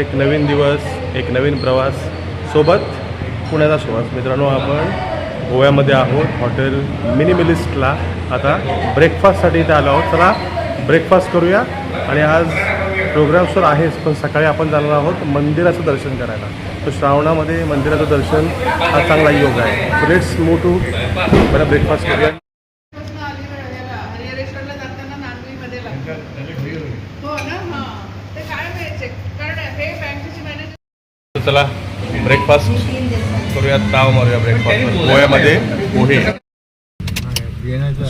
एक नवीन दिवस एक नवीन प्रवास. सोबत पुण्याचा सुवास. मित्रांनो आपण गोव्यामध्ये आहोत. हॉटेल मिनिमिलिस्टला आता ब्रेकफास्टसाठी इथे आलो आहोत. चला ब्रेकफास्ट करूया. आणि आज प्रोग्राम्सवर आहेच पण सकाळी आपण जाणार आहोत मंदिराचं दर्शन करायला. तर श्रावणामध्ये मंदिराचं दर्शन हा चांगला योग आहे. लेट्स मो टू बरं ब्रेकफास्ट करूया. हो ना? ते काय माहिती? कारण हे बँकेची मॅनेजर चला ब्रेकफास्ट करूया ताव मारूया ब्रेकफास्ट पोह्यामध्ये पोहे.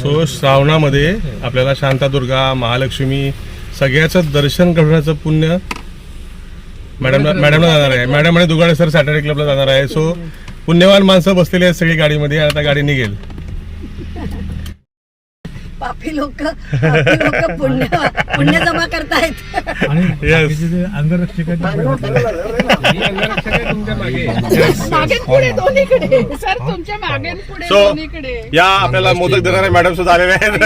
सो श्रावणामध्ये आपल्याला शांतादुर्गा महालक्ष्मी सगळ्याचं दर्शन करण्याचं पुण्य मॅडमला मॅडमला जाणार आहे. मॅडम आणि दुगाडे सर सॅटर्डे क्लबला जाणार आहे. सो पुण्यवान माणसं बसलेली आहेत सगळी गाडीमध्ये आणि आता गाडी निघेल. पापी लोक पुण्य पुण्य जमा करतायत. आणि Yes. बाकीचे जे अंगरक्षकाचे मागे पुढे दोन्हीकडे. सर तुमच्या मागे पुढे So, दोन्हीकडे. या आपल्याला मोदक देणारे मॅडम सुद्धा आलेले आहेत.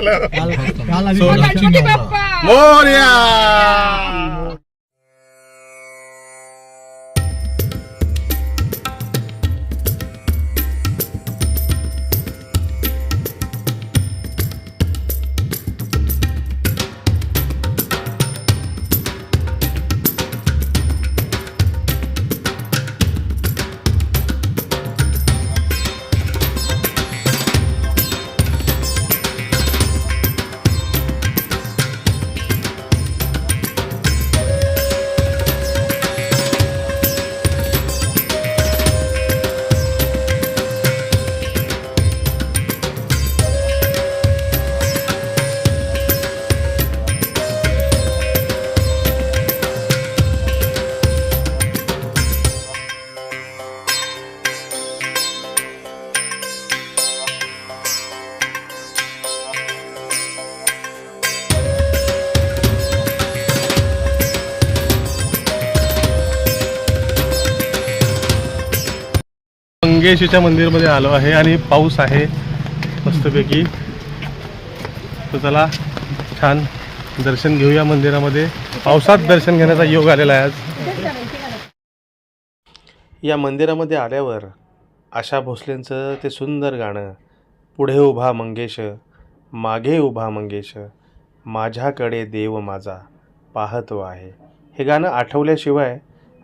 काल काल आम्ही So, गणपती गणपती नव्हता. बाप्पा मोर्या. मंगेशीच्या मंदिरमध्ये आलो आहे आणि पाऊस आहे मस्तपैकी. तर चला छान दर्शन घेऊया मंदिरामध्ये. पावसात दर्शन घेण्याचा योग आलेला आहे आज. या मंदिरामध्ये आल्यावर आशा भोसलेंचं ते सुंदर गाणं पुढे उभा मंगेश मागे उभा मंगेश माझ्याकडे देव माझा पाहतो आहे. हे गाणं आठवल्याशिवाय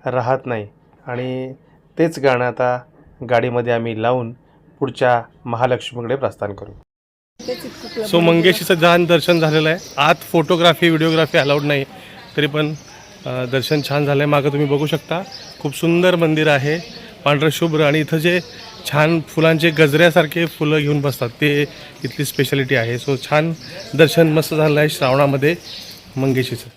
राहत नाही. आणि तेच गाणं आता गाडीमध्ये आम्ही लावून पुढच्या महालक्ष्मीकडे प्रस्थान करू. सो मंगेशीचं छान दर्शन झालेलं आहे. आत फोटोग्राफी व्हिडिओग्राफी अलाउड नाही. तरी पण दर्शन छान झालं आहे मागं तुम्ही बघू शकता. खूप सुंदर मंदिर आहे. पांढरं शुभ्र आणि इथं जे छान फुलांचे गजऱ्यासारखे फुलं घेऊन बसतात ते इथली स्पेशालिटी आहे. सो छान दर्शन मस्त झालं आहे श्रावणामध्ये मंगेशीचं.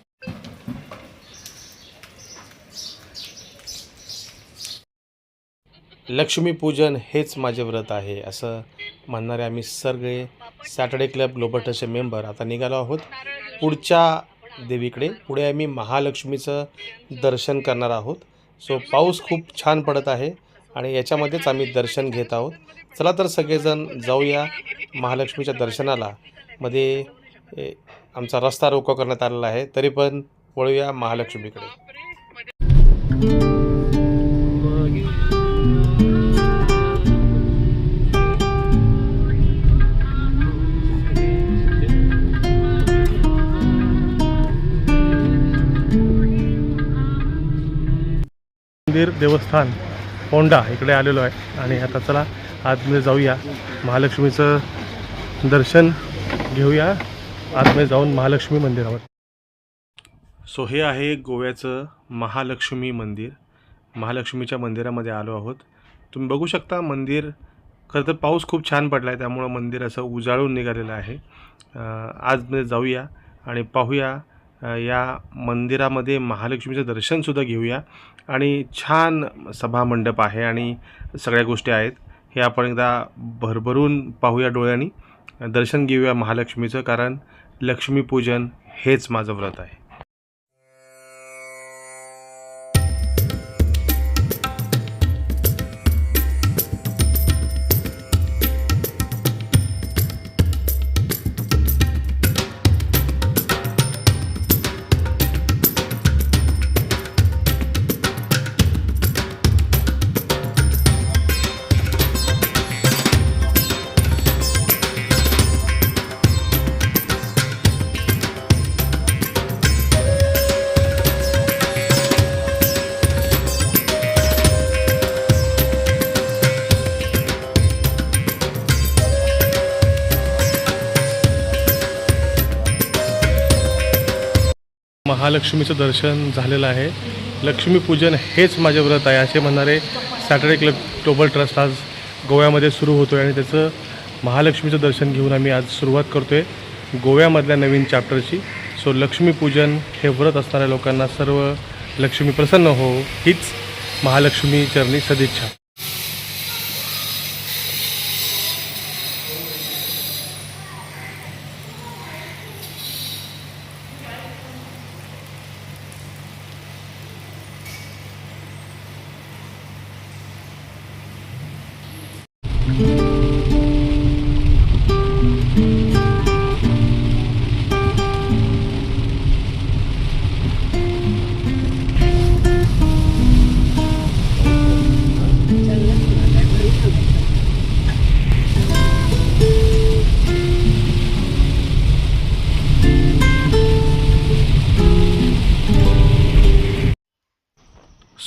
लक्ष्मीपूजन हेच माझे व्रत आहे असं म्हणणारे आम्ही सगळे सॅटर्डे क्लब लोबटचे मेंबर आता निघालो आहोत. पुढच्या देवीकडे पुढे आम्ही महालक्ष्मीचं दर्शन करणार आहोत. सो पाऊस खूप छान पडत आहे आणि याच्यामध्येच आम्ही दर्शन घेत आहोत. चला तर सगळेजण जाऊया महालक्ष्मीच्या दर्शनाला. मध्ये आमचा रस्ता रोको करण्यात आलेला आहे तरी पण वळूया महालक्ष्मीकडे. देवस्थान होंडा इकडे आलेलो आहे. आणि आता चला आतमध्ये जाऊया. महालक्ष्मीचं दर्शन घेऊया. आतमध्ये जाऊन महालक्ष्मी मंदिरावर. सो हे आहे गोव्याचं महालक्ष्मी मंदिर. महालक्ष्मीच्या मंदिरामध्ये आलो आहोत. तुम्ही बघू शकता मंदिर खरं तर पाऊस खूप छान पडला आहे त्यामुळं मंदिर असं उजाळून निघालेलं आहे. आजमध्ये जाऊया आणि पाहूया या मंदिरामध्ये महालक्ष्मीचं दर्शनसुद्धा घेऊया. आणि छान सभामंडप आहे आणि सगळ्या गोष्टी आहेत. हे आपण एकदा भरभरून पाहूया डोळ्यांनी. दर्शन घेऊया महालक्ष्मीचं कारण लक्ष्मीपूजन हेच माझं व्रत आहे. महालक्ष्मीचं दर्शन झालेलं आहे. लक्ष्मीपूजन हेच माझे व्रत आहे असे म्हणणारे सॅटर्डे क्लब ग्लोबल ट्रस्ट आज गोव्यामध्ये सुरू होतो आहे आणि त्याचं महालक्ष्मीचं दर्शन घेऊन आम्ही आज सुरुवात करतो आहे गोव्यामधल्या नवीन चॅप्टरची सो लक्ष्मीपूजन हे व्रत असणाऱ्या लोकांना सर्व लक्ष्मी प्रसन्न हो हीच महालक्ष्मी चरणी सदिच्छा.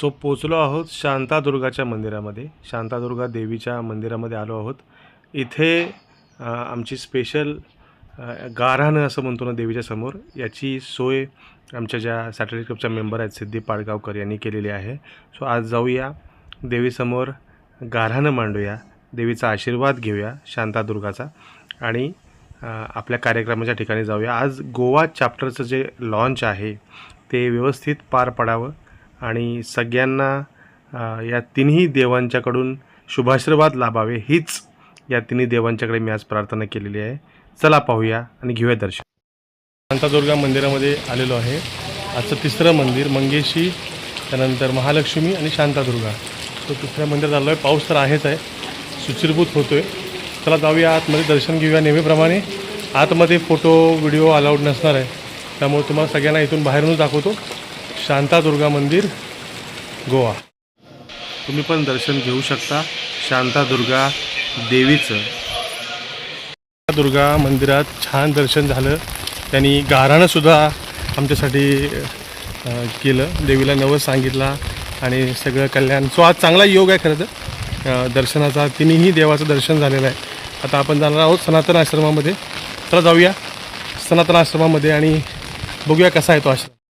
सो पोचलो आहोत शांतादुर्गाच्या मंदिरामध्ये. शांतादुर्गा देवीच्या मंदिरामध्ये आलो आहोत. इथे आमची स्पेशल अ, गारहाणं असं म्हणतो ना देवीच्या समोर याची सोय आमच्या ज्या सॅटर्डे क्लबच्या मेंबर आहेत सिद्धी पाडगावकर यांनी केलेली आहे. सो आज जाऊया देवीसमोर गारहाणं मांडूया देवीचा आशीर्वाद घेऊया शांतादुर्गाचा आणि आपल्या कार्यक्रमाच्या ठिकाणी जाऊया. आज गोवा चॅप्टरचं जे लॉन्च आहे ते व्यवस्थित पार पडावं. आणि सगळ्यांना या तिन्ही देवांच्याकडून शुभाशीर्वाद लाभावे हीच या तिन्ही देवांच्याकडे मी आज प्रार्थना केलेली आहे. चला पाहूया आणि घेऊया दर्शन. शांतादुर्गा मंदिरामध्ये आलेलो आहे. आजचं तिसरं मंदिर मंगेशी त्यानंतर महालक्ष्मी आणि शांतादुर्गा. तो तिसऱ्या मंदिरात आलो आहे. पाऊस तर आहेच आहे. सुचिरभूत होतो आहे चला जाऊया आतमध्ये दर्शन घेऊया नेहमीप्रमाणे. आतमध्ये फोटो व्हिडिओ अलाउड नसणार आहे. त्यामुळे तुम्हाला सगळ्यांना इथून बाहेरूनच दाखवतो. शांतादुर्गा मंदिर गोवा. तुम्ही पण दर्शन घेऊ शकता शांतादुर्गा देवीचं. दुर्गा मंदिरात छान दर्शन झालं. त्यांनी गाराणंसुद्धा आमच्यासाठी केलं. देवीला नवस सांगितला आणि सगळं कल्याण. सो आज चांगला योग आहे खरं तर. दर्शनाचा तिन्ही देवाचं दर्शन झालेलं आहे. आता आपण जाणार आहोत सनातन आश्रमामध्ये. चला जाऊया सनातन आश्रमामध्ये आणि बघूया कसा आहे तो आश्रम.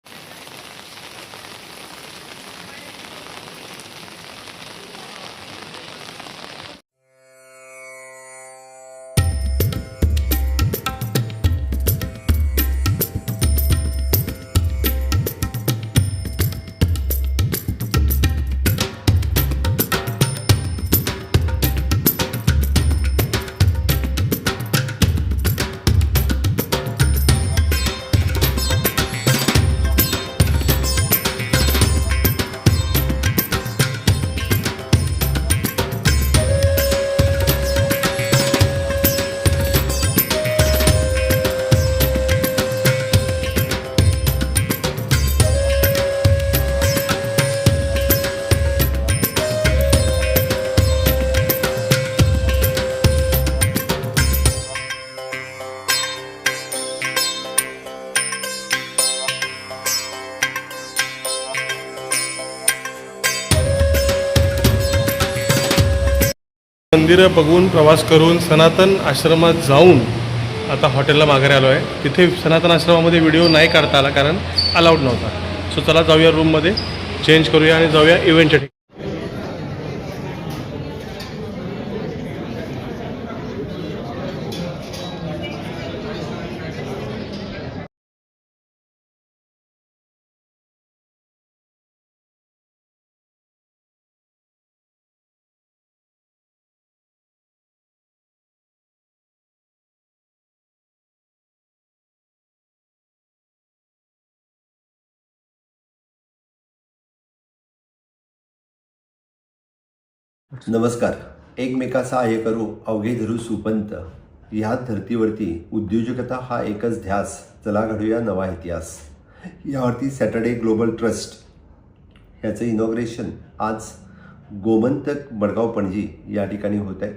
मंदिरं बघून प्रवास करून सनातन आश्रमात जाऊन आता हॉटेलला माघारी आलो आहे. तिथे सनातन आश्रमामध्ये व्हिडिओ नाही काढता आला कारण अलाउड नव्हता. सो चला जाऊया रूममध्ये चेंज करूया आणि जाऊया इव्हेंटच्या ठिकाणी. नमस्कार. एकमेका सहाय्य करू अवघे धरू सुपंत. ह्या धर्तीवरती उद्योजकता हा एकच ध्यास. चला घडूया नवा इतिहास. यावरती सॅटर्डे ग्लोबल ट्रस्ट ह्याचं इनॉग्रेशन आज गोमंतक बडगाव पणजी या ठिकाणी होत आहे.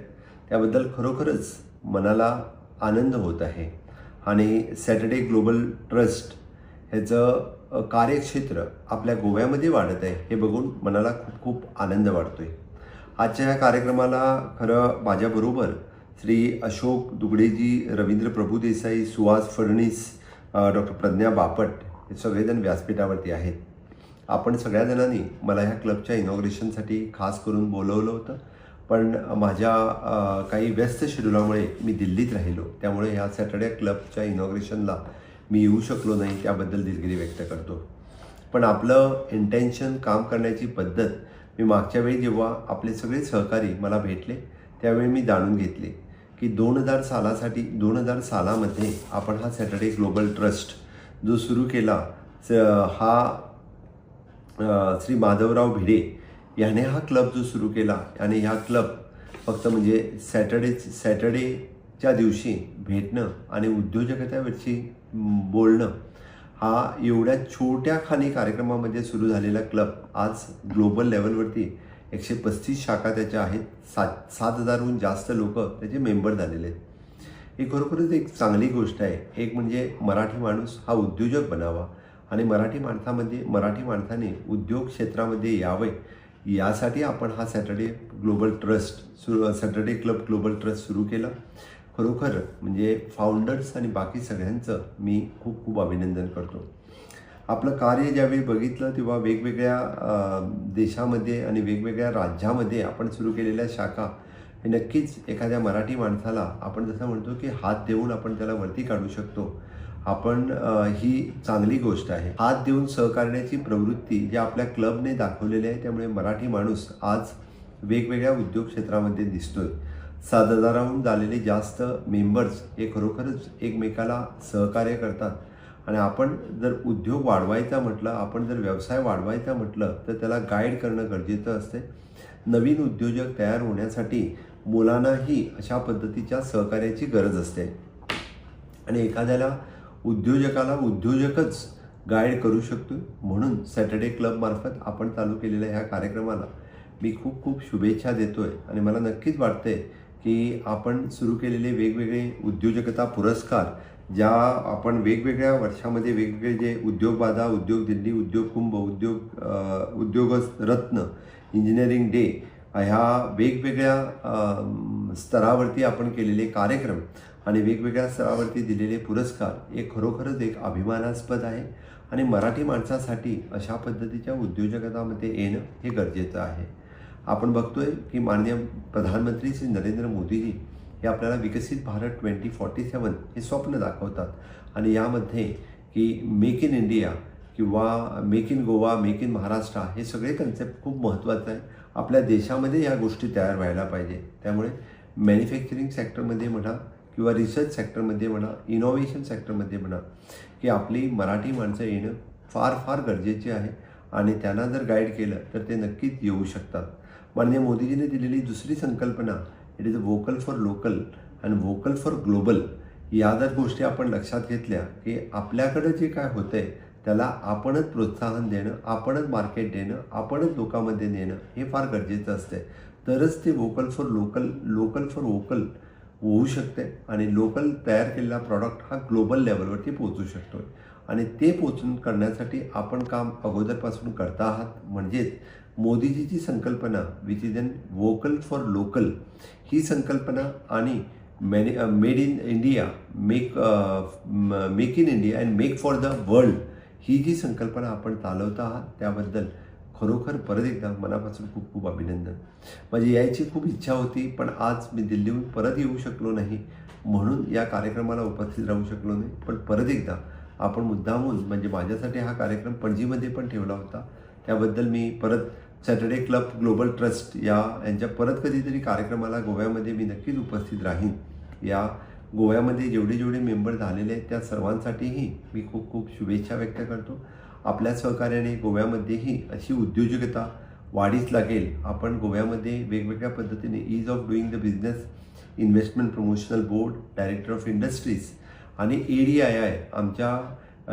त्याबद्दल खरोखरच मनाला आनंद होत आहे. आणि सॅटर्डे ग्लोबल ट्रस्ट ह्याचं कार्यक्षेत्र आपल्या गोव्यामध्ये वाढत आहे हे बघून मनाला खूप खूप आनंद वाटतो आहे आजच्या या कार्यक्रमाला खरं माझ्याबरोबर श्री अशोक दुगडेजी रवींद्र प्रभू देसाई सुहास फडणीस डॉक्टर प्रज्ञा बापट हे सगळेजण व्यासपीठावरती आहेत. आपण सगळ्या जणांनी मला ह्या क्लबच्या इनॉग्रेशनसाठी खास करून बोलवलं होतं. पण माझ्या काही व्यस्त शेड्युलामुळे मी दिल्लीत राहिलो. त्यामुळे ह्या सॅटर्डे क्लबच्या इनॉग्रेशनला मी येऊ शकलो नाही त्याबद्दल दिलगिरी व्यक्त करतो. पण आपलं इंटेन्शन काम करण्याची पद्धत मी मागच्या वेळी जेव्हा आपले सगळे सहकारी मला भेटले त्यावेळी मी जाणून घेतले की दोन हजार सालासाठी दोन हजार सालामध्ये आपण हा सॅटर्डे ग्लोबल ट्रस्ट जो सुरू केला स- हा श्री माधवराव भिडे याने हा क्लब जो सुरू केला आणि ह्या क्लब फक्त म्हणजे सॅटर्डे सॅटर्डेच्या दिवशी भेटणं आणि उद्योजकतेवरची बोलणं हा एवढ्या छोट्या खाणी कार्यक्रमामध्ये सुरू झालेला क्लब आज ग्लोबल लेवलवरती एकशे पस्तीस शाखा त्याच्या आहेत. सात सात हजारहून जास्त लोक त्याचे मेंबर झालेले आहेत. ही खरोखरच एक चांगली गोष्ट आहे. एक म्हणजे मराठी माणूस हा उद्योजक बनावा आणि मराठी माणसामध्ये मराठी माणसाने उद्योग क्षेत्रामध्ये यावे यासाठी आपण हा सॅटर्डे ग्लोबल ट्रस्ट सुरू सॅटर्डे क्लब ग्लोबल ट्रस्ट सुरू केला. खरोखर म्हणजे फाउंडर्स आणि बाकी सगळ्यांचं मी खूप खूप अभिनंदन करतो. आपलं कार्य ज्यावेळी बघितलं तेव्हा वेगवेगळ्या देशामध्ये आणि वेगवेगळ्या राज्यामध्ये आपण सुरू केलेल्या शाखा हे नक्कीच एखाद्या मराठी माणसाला आपण जसं म्हणतो की हात देऊन आपण त्याला वरती काढू शकतो. आपण ही चांगली गोष्ट आहे. हात देऊन सहकारण्याची प्रवृत्ती जी आपल्या क्लबने दाखवलेली आहे त्यामुळे मराठी माणूस आज वेगवेगळ्या उद्योग क्षेत्रामध्ये दिसतोय. सात हजाराहून झालेले जास्त मेंबर्स हे खरोखरच एकमेकाला सहकार्य करतात. आणि आपण जर उद्योग वाढवायचा म्हटलं आपण जर व्यवसाय वाढवायचा म्हटलं तर त्याला गाईड करणं गरजेचं असते. नवीन उद्योजक तयार होण्यासाठी मुलांनाही अशा पद्धतीच्या सहकार्याची गरज असते. आणि एखाद्याला उद्योजकाला उद्योजकच गाईड करू शकतो म्हणून सॅटर्डे क्लबमार्फत आपण चालू केलेल्या ह्या कार्यक्रमाला मी खूप खूप शुभेच्छा देतो आहे आणि मला नक्कीच वाटते की आपण सुरू केलेले वेगवेगळे उद्योजकता पुरस्कार ज्या आपण वेगवेगळ्या वर्षामध्ये वेगवेगळे जे उद्योग बाधा उद्योग दिल्ली उद्योग कुंभ उद्योग उद्योग रत्न इंजिनिअरिंग डे ह्या वेगवेगळ्या स्तरावरती आपण केलेले कार्यक्रम आणि वेगवेगळ्या स्तरावरती दिलेले पुरस्कार हे खरोखरच एक अभिमानास्पद आहे आणि मराठी माणसासाठी अशा पद्धतीच्या उद्योजकतामध्ये येणं हे गरजेचं आहे. आपण बघतोय की माननीय प्रधानमंत्री श्री नरेंद्र मोदीजी हे आपल्याला विकसित भारत ट्वेंटी फॉर्टी सेवन हे स्वप्न दाखवतात. आणि यामध्ये की मेक इन इंडिया किंवा make in Goa make in Maharashtra हे सगळे कन्सेप्ट खूप महत्त्वाचं आहे. आपल्या देशामध्ये या गोष्टी तयार व्हायला पाहिजे. त्यामुळे मॅन्युफॅक्चरिंग सेक्टरमध्ये म्हणा किंवा रिसर्च सेक्टरमध्ये म्हणा इनोव्हेशन सेक्टरमध्ये म्हणा की आपली मराठी माणसं येणं फार फार गरजेचे आहे. आणि त्यांना जर गाईड केलं तर ते नक्कीच येऊ शकतात. माननीय मोदीजीने दिलेली दुसरी संकल्पना it is a vocal for local आणि व्होकल फॉर ग्लोबल या जर गोष्टी आपण लक्षात घेतल्या की आपल्याकडं जे काय होतंय त्याला आपणच प्रोत्साहन देणं आपणच मार्केट देणं आपणच लोकांमध्ये नेणं हे फार गरजेचं असते तरच ते vocal for local local for vocal होऊ शकते आणि लोकल तयार केलेला प्रॉडक्ट हा ग्लोबल लेवलवरती पोहोचू शकतो आणि ते पोचून करण्यासाठी आपण काम अगोदरपासून करता आहात. म्हणजेच मोदीजीची संकल्पना which is an vocal for local ही संकल्पना आणि मॅने made in India make make in India and make for the world ही जी संकल्पना आपण चालवता आहात त्याबद्दल खरोखर परत एकदा मनापासून खूप खूप अभिनंदन. माझी यायची खूप इच्छा होती पण आज मी दिल्लीहून परत येऊ शकलो नाही म्हणून या कार्यक्रमाला उपस्थित राहू शकलो नाही पण परत एकदा आपण मुद्दामून म्हणजे माझ्यासाठी हा कार्यक्रम पणजीमध्ये पण ठेवला होता त्याबद्दल मी परत सॅटर्डे क्लब ग्लोबल ट्रस्ट या यांच्या परत कधीतरी कार्यक्रमाला गोव्यामध्ये मी नक्कीच उपस्थित राहीन. या गोव्यामध्ये जेवढे जेवढे मेंबर झालेले आहेत त्या सर्वांसाठीही मी खूप खूप शुभेच्छा व्यक्त करतो. आपल्या सहकार्याने गोव्यामध्येही अशी उद्योजकता वाढीच लागेल. आपण गोव्यामध्ये वेगवेगळ्या पद्धतीने ease of doing the business investment promotional board director of industries आणि ए डी आय आय आमच्या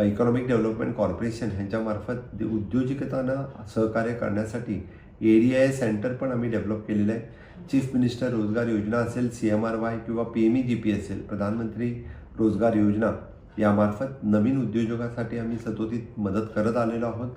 इकॉनॉमिक डेव्हलपमेंट कॉर्पोरेशन ह्यांच्यामार्फत दे- उद्योजकतांना सहकार्य करण्यासाठी ए डी आय सेंटर पण आम्ही डेव्हलप केलेलं आहे. चीफ मिनिस्टर रोजगार योजना असेल सी एम आर वाय किंवा P M E G P असेल प्रधानमंत्री रोजगार योजना यामार्फत नवीन उद्योजकासाठी आम्ही सतोदित मदत करत आलेलो आहोत.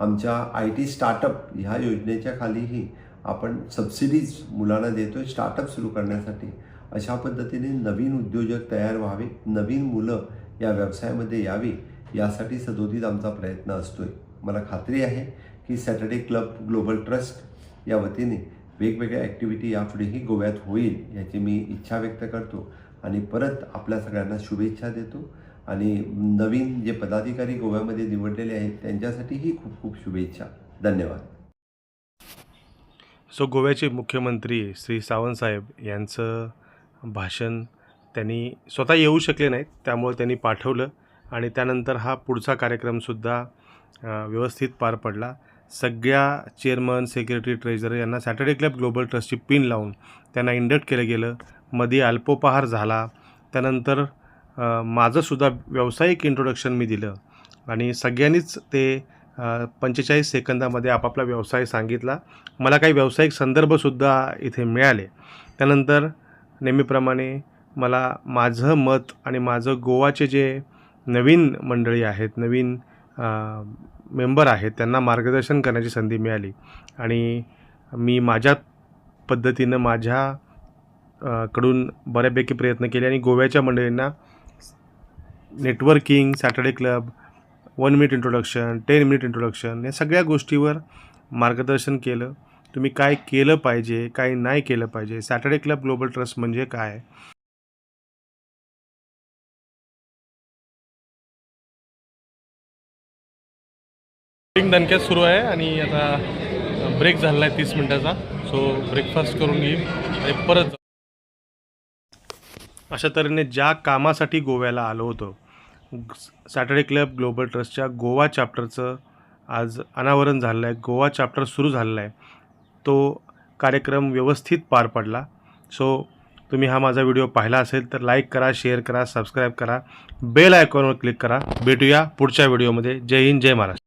आमच्या आय टी स्टार्टअप ह्या योजनेच्या खालीही आपण सबसिडीज मुलांना देतो आहे स्टार्टअप सुरू करण्यासाठी. अशा पद्धतीने नवीन उद्योजक तयार व्हावे नवीन मुलं या व्यवसायामध्ये यावी यासाठी सदोदित आमचा प्रयत्न असतोय. मला खात्री आहे की सॅटर्डे क्लब ग्लोबल ट्रस्ट या वतीने वेगवेगळ्या ॲक्टिव्हिटी यापुढेही गोव्यात होईल याची मी इच्छा व्यक्त करतो. आणि परत आपल्या सगळ्यांना शुभेच्छा देतो. आणि नवीन जे पदाधिकारी गोव्यामध्ये निवडलेले आहेत त्यांच्यासाठीही खूप खूप शुभेच्छा. धन्यवाद. सो गोव्याचे मुख्यमंत्री श्री सावंतसाहेब यांचं भाषण त्यांनी स्वतः येऊ शकले नाहीत त्यामुळे त्यांनी पाठवलं. आणि त्यानंतर हा पुढचा कार्यक्रमसुद्धा व्यवस्थित पार पडला. सगळ्या चेअरमन सेक्रेटरी ट्रेझर यांना सॅटर्डे क्लब ग्लोबल ट्रस्टची पिन लावून त्यांना इंडक्ट केलं गेलं. मध्ये अल्पोपहार झाला. त्यानंतर माझंसुद्धा व्यावसायिक इंट्रोडक्शन मी दिलं आणि सगळ्यांनीच ते पंचेचाळीस सेकंदामध्ये आपापला व्यवसाय सांगितला. मला काही व्यावसायिक संदर्भसुद्धा इथे मिळाले. त्यानंतर नेहमीप्रमाणे मला माझं मत आणि माझं गोवाचे जे नवीन मंडळी आहेत नवीन मेंबर आहेत त्यांना मार्गदर्शन करण्याची संधी मिळाली. आणि मी माझ्या पद्धतीनं माझ्या कडून बऱ्यापैकी प्रयत्न केले आणि गोव्याच्या मंडळींना networking Saturday Club one minute introduction ten minute introduction या सगळ्या गोष्टीवर मार्गदर्शन केलं. तुम्ही काय केलं पाहिजे काय नाही केलं पाहिजे? सॅटर्डे क्लब ग्लोबल ट्रस्ट म्हणजे काय? दणक्यात सुरू आहे आणि आता ब्रेक झालेला आहे तीस मिनटाचा. सो ब्रेकफास्ट करून घेईन आणि परत अशा तऱ्हेने ज्या कामासाठी गोव्याला आलो होतो सॅटर्डे क्लब ग्लोबल ट्रस्टच्या गोवा चॅप्टरचं आज अनावरण झालेलं आहे. गोवा चॅप्टर सुरू झालेला आहे. तो कार्यक्रम व्यवस्थित पार पडला. सो तुम्ही हा माझा व्हिडिओ पाहिला असेल तर लाईक करा शेअर करा सबस्क्राईब करा. बेल आयकॉनवर क्लिक करा. भेटूया पुढच्या व्हिडिओमध्ये जय हिंद जय महाराष्ट्र.